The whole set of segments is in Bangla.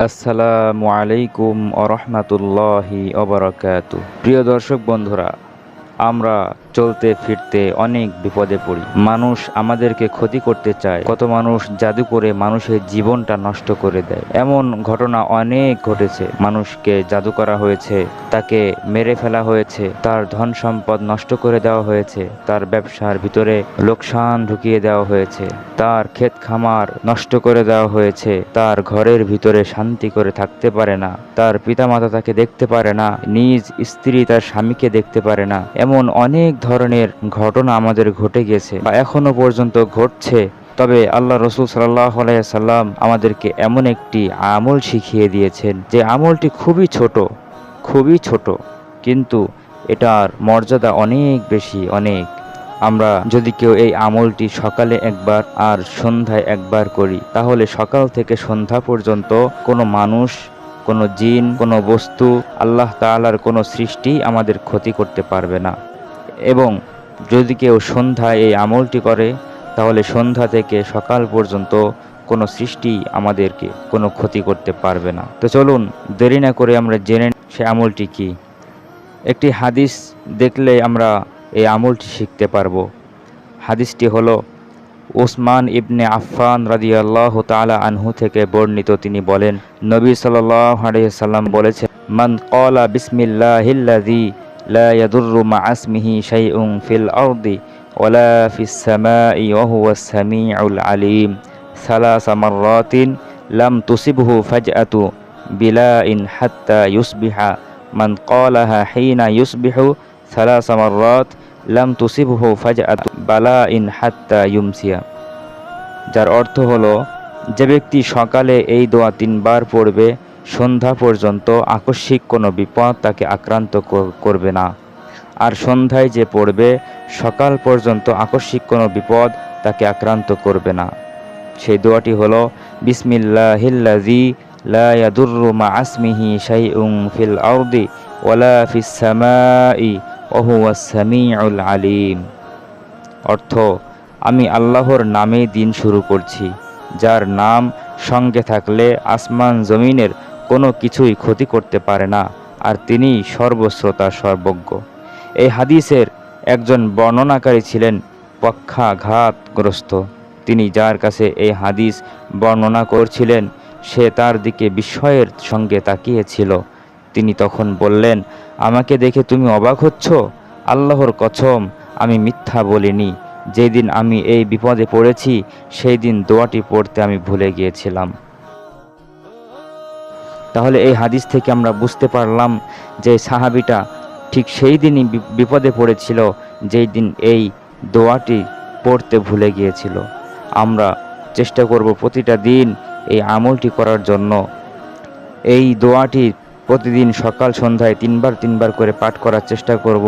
আসসালামু আলাইকুম আরহামাতুল্লাহি অবরাকাতু প্রিয় দর্শক বন্ধুরা আমরা চলতে ফিরতে অনেক বিপদে পড়ি। মানুষ আমাদেরকে ক্ষতি করতে চায়। কত মানুষ জাদু করে মানুষের জীবনটা নষ্ট করে দেয়। এমন ঘটনা অনেক ঘটেছে। মানুষকে জাদু করা হয়েছে, তাকে মেরে ফেলা হয়েছে, তার ধন সম্পদ নষ্ট করে দেওয়া হয়েছে, তার ব্যবসার ভিতরে লোকসান ঢুকিয়ে দেওয়া হয়েছে, তার ক্ষেত খামার নষ্ট করে দেওয়া হয়েছে, তার ঘরের ভিতরে শান্তি করে থাকতে পারে না, তার পিতামাতা তাকে দেখতে পারে না, নিজ স্ত্রী তার স্বামীকে দেখতে পারে না। এমন অনেক ধরনের ঘটনা আমাদের ঘটে গেছে বা এখনও পর্যন্ত ঘটছে। তবে আল্লাহ রসুল সাল্লাহ সাল্লাম আমাদেরকে এমন একটি আমল শিখিয়ে দিয়েছেন যে আমলটি খুবই ছোট খুবই ছোট, কিন্তু এটার মর্যাদা অনেক বেশি, অনেক। আমরা যদি কেউ এই আমলটি সকালে একবার আর সন্ধ্যায় একবার করি, তাহলে সকাল থেকে সন্ধ্যা পর্যন্ত কোনো মানুষ, কোনো জিন, কোনো বস্তু আল্লাহ তাআলার কোনো সৃষ্টি আমাদের ক্ষতি করতে পারবে না। এবং যদি কেউ সন্ধ্যায় এই আমলটি করে, তাহলে সন্ধ্যা থেকে সকাল পর্যন্ত কোনো সৃষ্টি আমাদেরকে কোনো ক্ষতি করতে পারবে না। তো চলুন, দেরি না করে আমরা জেনে সে আমলটি কি। একটি হাদিস দেখলে আমরা এই আমলটি শিখতে পারব। হাদিসটি হলো ওসমান ইবনে আফফান রাদিয়াল্লাহু তাআলা আনহু থেকে বর্ণিত। তিনি বলেন, নবী আলাইহি সাল্লাম বলেছেন, মান ক্বালা বিসমিল্লাহিল্লাযী লা ইয়াদুররু মা আসমিহি শাইউন ফিল আরদি ওয়ালা ফিস সামাই ওয়া হুয়াস সামিউল আলিম সালাসা মাররাতিন লাম তুসিবহু ফাজআতু বিলাইন হাত্তা ইউসবিহা মান ক্বালাহা হিনা ইউসবিহু সালাসা মাররাত লাম তুসিবহু ফাজআতু বালাইন হাত্তা ইউমসিয়া যার অর্থ হলো, যে ব্যক্তি সকালে এই দোয়া তিনবার পড়বে সন্ধ্যা পর্যন্ত আকস্মিক কোনো বিপদ তাকে আক্রান্ত কর- করবে না। আর সন্ধ্যায় যে পড়বে, সকাল পর্যন্ত আকস্মিক কোনো বিপদ তাকে আক্রান্ত করবে না। সেই দোয়াটি হলো, বিসমিল্লাহিল্লাযী লা ইয়াদুররু মা আসমিহি শাইউন ফিল আরদি ওয়ালা ফিস সামাই ওয়া হুয়াস আলিম। অর্থ, আমি আল্লাহর নামে দিন শুরু করছি, যার নাম সঙ্গে থাকলে আসমান জমিনের কোনো কিছুই ক্ষতি করতে পারে না, আর তিনি সর্বশ্রোতা, সর্বজ্ঞ। এই হাদিসের একজন বর্ণনাকারী ছিলেন পক্ষাঘাতগ্রস্ত। তিনি যার কাছে এই হাদিস বর্ণনা করছিলেন, সে তার দিকে বিস্ময়ের সঙ্গে তাকিয়েছিল। তিনি তখন বললেন, আমাকে দেখে তুমি অবাক হচ্ছ? আল্লাহর কছম আমি মিথ্যা বলিনি। যেদিন আমি এই বিপদে পড়েছি, সেই দিন দোয়াটি পড়তে আমি ভুলে গিয়েছিলাম। তাহলে এই হাদিস থেকে আমরা বুঝতে পারলাম যে সাহাবিটা ঠিক সেই দিনই বিপদে পড়েছিল, যেই দিন এই দোয়াটি পড়তে ভুলে গিয়েছিল। আমরা চেষ্টা করব প্রতিটা দিন এই আমলটি করার জন্য। এই দোয়াটি প্রতিদিন সকাল সন্ধ্যায় তিনবার তিনবার করে পাঠ করার চেষ্টা করব।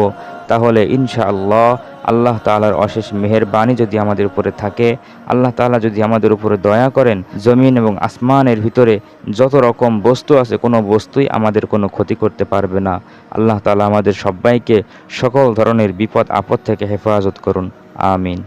তাহলে ইনশাআল্লাহ আল্লাহ তালার অশেষ মেহেরবানি যদি আমাদের উপরে থাকে, আল্লাহ তালা যদি আমাদের উপরে দয়া করেন, জমিন এবং আসমানের ভিতরে যত রকম বস্তু আছে, কোনো বস্তুই আমাদের কোনো ক্ষতি করতে পারবে না। আল্লাহ তালা আমাদের সবাইকে সকল ধরনের বিপদ আপদ থেকে হেফাজত করুন। আমিন।